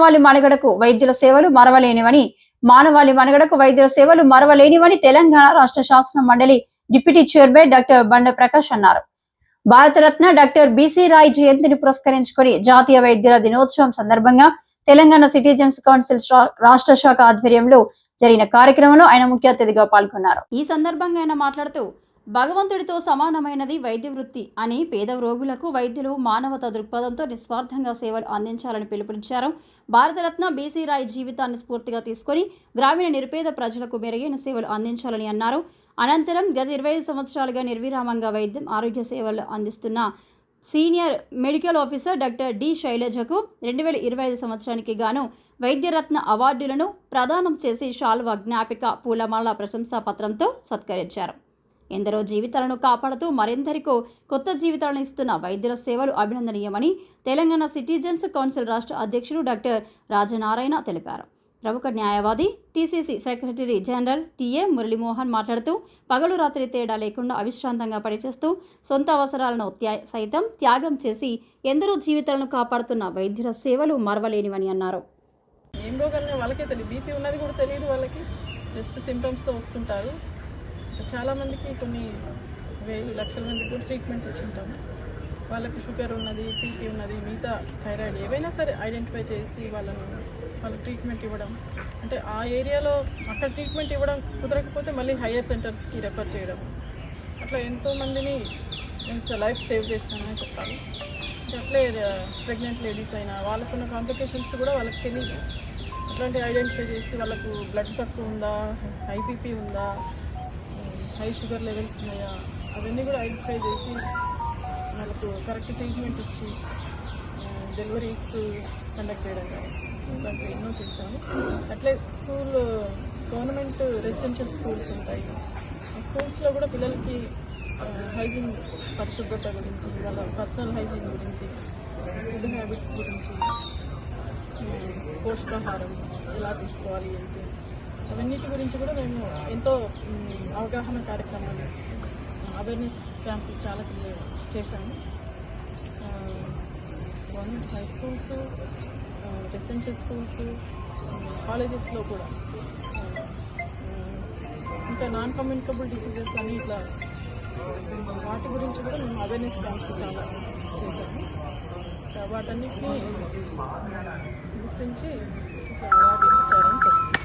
మానవాళి మనుగడకు వైద్యుల సేవలు మరవలేనివని మానవాళి మనుగడకు వైద్యుల సేవలు మరవలేనివని తెలంగాణ రాష్ట్ర శాసన మండలి డిప్యూటీ చైర్మన్ డాక్టర్ బండ ప్రకాష్ అన్నారు. భారతరత్న డాక్టర్ బీసీ రాయ్ జయంతిని పురస్కరించుకొని జాతీయ వైద్యుల దినోత్సవం సందర్భంగా తెలంగాణ సిటిజన్స్ కౌన్సిల్ రాష్ట్ర శాఖ ఆధ్వర్యంలో జరిగిన కార్యక్రమంలో ఆయన ముఖ్య అతిథిగా పాల్గొన్నారు. ఈ సందర్భంగా ఆయన మాట్లాడుతూ భగవంతుడితో సమానమైనది వైద్య వృత్తి అని పేద రోగులకు వైద్యులు మానవత దృక్పథంతో నిస్వార్థంగా సేవలు అందించాలని పిలుపునిచ్చారు. భారతరత్న బీసీ రాయ్ జీవితాన్ని స్ఫూర్తిగా తీసుకొని గ్రామీణ నిరుపేద ప్రజలకు మెరుగైన సేవలు అందించాలని అన్నారు. అనంతరం గత ఇరవై ఐదు సంవత్సరాలుగా నిర్విరామంగా వైద్యం ఆరోగ్య సేవలు అందిస్తున్న senior medical officer doctor D శైలజకు రెండు వేల ఇరవై ఐదు సంవత్సరానికి గాను వైద్యరత్న అవార్డులను ప్రదానం చేసి శాల్వా జ్ఞాపిక పూలమాల ప్రశంసా పత్రంతో సత్కరించారు. ఎందరో జీవితాలను కాపాడుతూ మరెందరికో కొత్త జీవితాలను ఇస్తున్న వైద్యుల సేవలు అభినందనీయమని తెలంగాణ సిటిజన్స్ కౌన్సిల్ రాష్ట్ర అధ్యక్షుడు డాక్టర్ రాజనారాయణ తెలిపారు. ప్రముఖ న్యాయవాది TCC secretary general TA Muralimohan మాట్లాడుతూ పగలు రాత్రి తేడా లేకుండా అవిశ్రాంతంగా పనిచేస్తూ సొంత అవసరాలను త్యా- సైతం త్యాగం చేసి ఎందరో జీవితాలను కాపాడుతున్న వైద్యుల సేవలు మరవలేనివని అన్నారు. ఏం రోగాలు వాళ్ళకే తెలియదు బీపీ ఉన్నది కూడా తెలియదు వాళ్ళకి. జస్ట్ సిమ్టమ్స్తో వస్తుంటారు. చాలామందికి కొన్ని వెయ్యి లక్షల మందికి కూడా ట్రీట్మెంట్ ఇచ్చింటాము వాళ్ళకి షుగర్ ఉన్నది బీపీ ఉన్నది మిగతా థైరాయిడ్ ఏవైనా సరే ఐడెంటిఫై చేసి వాళ్ళను వాళ్ళకి ట్రీట్మెంట్ ఇవ్వడం. అంటే ఆ ఏరియాలో అక్కడ ట్రీట్మెంట్ ఇవ్వడం కుదరకపోతే మళ్ళీ హయ్యర్ సెంటర్స్కి రెఫర్ చేయడం. అట్లా ఎంతోమందిని నేను లైఫ్ సేవ్ చేసినానని చెప్పాలి. అంటే అట్లే ప్రెగ్నెంట్ లేడీస్ అయినా వాళ్ళకున్న కాంప్లికేషన్స్ కూడా వాళ్ళకి తెలియదు అట్లాంటి ఐడెంటిఫై చేసి వాళ్ళకు బ్లడ్ తక్కువ ఉందా హై ఉందా హై షుగర్ లెవెల్స్ ఉన్నాయా? అవన్నీ కూడా ఐడెంటిఫై చేసి వాళ్ళకు కరెక్ట్ ట్రీట్మెంట్ ఇచ్చి డెలివరీస్ కండక్ట్ చేయడం కానీ ఎన్నో చేశాను అట్లే స్కూల్ గవర్నమెంట్ రెసిడెన్షియల్ స్కూల్స్ ఉంటాయి. ఆ స్కూల్స్లో కూడా పిల్లలకి హైజీన్ పరిశుభ్రత గురించి వాళ్ళ పర్సనల్ హైజీన్ గురించి ఫుడ్ హ్యాబిట్స్ గురించి పోషకాహారం ఎలా తీసుకోవాలి అంటే అవన్నిటి గురించి కూడా మేము ఎంతో అవగాహన కార్యక్రమాలు అవేర్నెస్ క్యాంపులు చాలా చేశాము. Government high schools residential schools కాలేజెస్లో కూడా ఇంకా నాన్ కమ్యూనికబుల్ డిసీజెస్ అని ఇట్లా వాటి గురించి కూడా మేము అవేర్నెస్ క్యాంప్స్ చాలా చేశాము. వాటన్నిటినీ గుర్తించి ఇట్లా అవార్డు ఇచ్చారని చెప్తాను